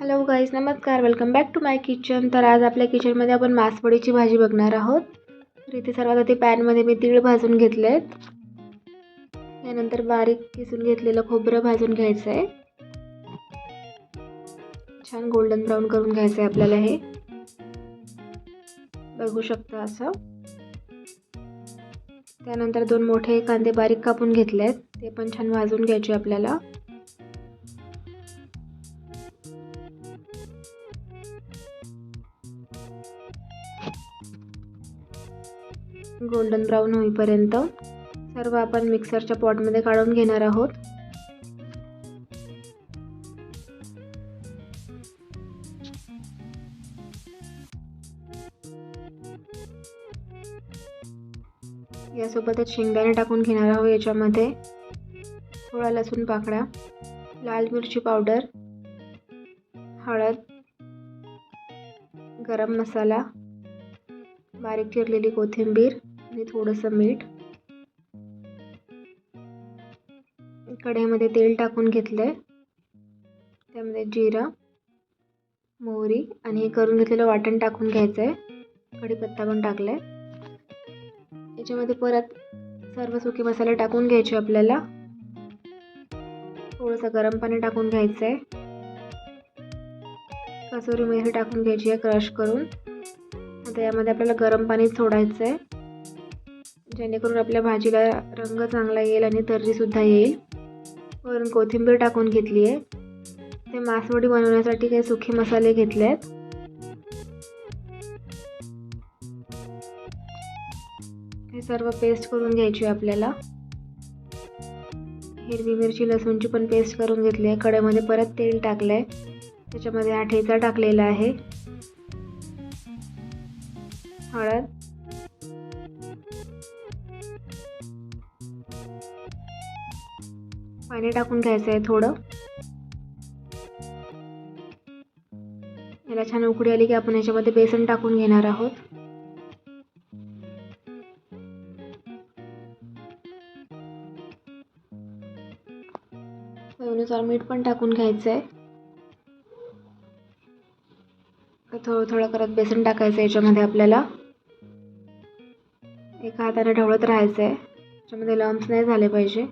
Hello guys नमस्कार. Welcome back to my kitchen तर आज आपल्या किचनमध्ये आपण मासवडीची भाजी बघणार आहोत. तर इथे सर्वात आधी पॅनमध्ये मी तीळ भाजून घेतले आहेत त्यानंतर बारीक किसून घेतलेलं खोबरं भाजून घ्यायचं आहे छान गोल्डन ब्राऊन करून घ्यायचं आहे आपल्याला हे. बघू शकता असं. त्यानंतर दोन मोठे कांदे बारीक कापून घेतले आहेत ते पण छान भाजून घ्यायचे आपल्याला. गोल्डन ब्राऊन होईपर्यंत सर्व आपण मिक्सरच्या पॉटमध्ये काढून घेणार आहोत. यासोबतच शेंगदाणे टाकून घेणार आहोत याच्यामध्ये. थोडा लसूण पाकळा लाल मिरची पावडर हळद गरम मसाला बारीक चिरलेली कोथिंबीर आणि थोडंसं मीठ. कढईमध्ये तेल टाकून घेतलं आहे त्यामध्ये जिरा मोहरी आणि हे करून घेतलेलं वाटण टाकून घ्यायचं आहे कढीपत्ता पण टाकला आहे याच्यामध्ये परत सर्व सुके मसाले टाकून घ्यायचे आपल्याला. थोडंसं गरम पाणी टाकून घ्यायचं आहे कसुरी मेथी टाकून घ्यायची आहे क्रश करून. आता यामध्ये आपल्याला गरम पाणी सोडायचं आहे जेणेकरून आपल्या भाजीला रंग चांगला येईल आणि तर्रीसुद्धा येईल. वरून कोथिंबीर टाकून घेतली आहे. ते मासवडी बनवण्यासाठी काही सुखे मसाले घेतले आहेत हे सर्व पेस्ट करून घ्यायची आहे आपल्याला. हिरवी मिरची लसूणची पण पेस्ट करून घेतली आहे. कढईमध्ये परत तेल टाकलं आहे त्याच्यामध्ये हा ठेचा टाकलेला आहे. हळद. पाणी टाकून घ्यायचं आहे थोडं. याला छान उकडी आली की आपण याच्यामध्ये बेसन टाकून घेणार आहोत. चवीनुसार मीठ पण टाकून घ्यायचं आहे थोडं थोडं करत बेसन टाकायचं याच्यामध्ये आपल्याला. एका हाताने ढवळत राहायचं आहे त्याच्यामध्ये लम्स नाही झाले पाहिजे.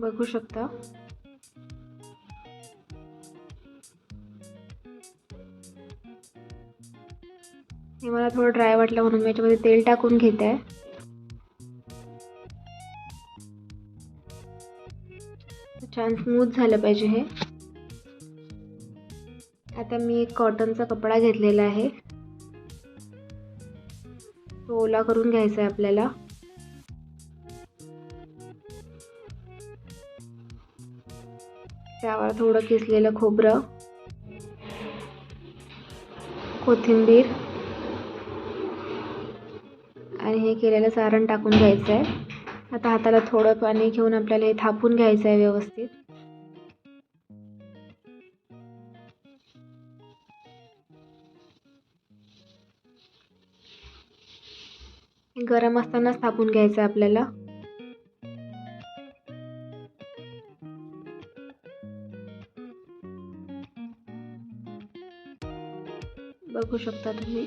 बघू शकता. हे मला थोडं ड्राय वाटलं म्हणून मी याच्यामध्ये तेल टाकून घेते. आहे छान स्मूथ झालं पाहिजे हे. आता मी एक कॉटनचा कपडा घेतलेला आहे. तो ओला करून घ्यायचा आहे आपल्याला. त्यावर थोडं किसलेलं खोबरं कोथिंबीर आणि हे केलेलं सारण टाकून घ्यायचं आहे आता हाताला थोडं पाणी घेऊन आपल्याला हे थापून घ्यायचं आहे व्यवस्थित गरम असतानाच थापून घ्यायचं आहे आपल्याला. बघू शकता तुम्ही.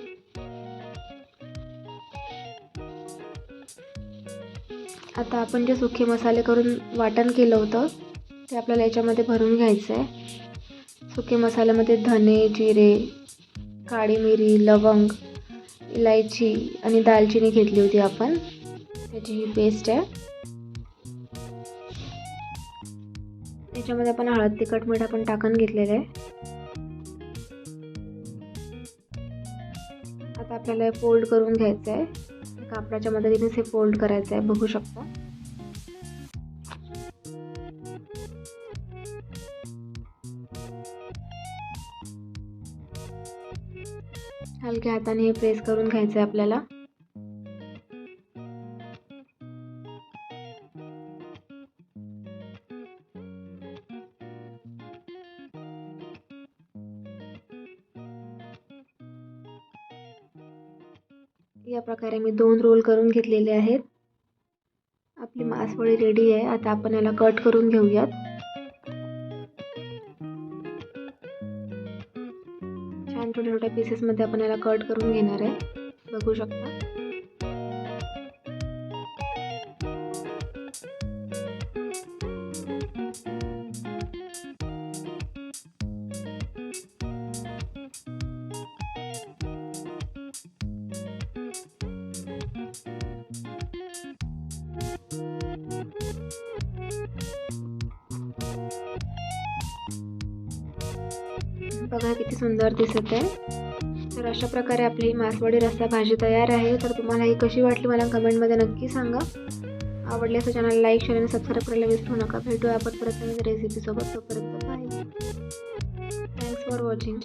आता आपण जे सुखे मसाले करून वाटण केलं होतं ते आपल्याला याच्यामध्ये भरून घ्यायचं आहे सुके मसाल्यामध्ये धने जिरे काळी मिरी लवंग इलायची आणि दालचिनी घेतली होती आपण. त्याची ही पेस्ट आहे. याच्यामध्ये आपण हळद तिखट मीठ आपण टाकून घेतलेलं आहे. आपल्याला हे फोल्ड करून घ्यायचं आहे कापडाच्या मदतीनेच हे फोल्ड करायचं आहे बघू शकता. हलक्या हाताने हे प्रेस करून घ्यायचं आहे आपल्याला. या प्रकारे मी दोन रोल करून घेतलेले आहेत. आपली मासवळी रेडी आहे. आता आपण याला कट करून घेऊयात. छान छोट्या छोट्या पीसेसमध्ये आपण याला कट करून घेणार आहे. बघू शकता. बघा किती सुंदर दिसत आहे. तर अशा प्रकारे आपली ही मासवडी रस्सा भाजी तयार आहे. तर तुम्हाला ही कशी वाटली मला कमेंटमध्ये नक्की सांगा. आवडल्यास चॅनल लाईक शेअर आणि सबस्क्राईब करायला विसरू नका. भेटूया आपण परत नवीन रेसिपीसोबत तोपर्यंत बाय थँक्स फॉर वॉचिंग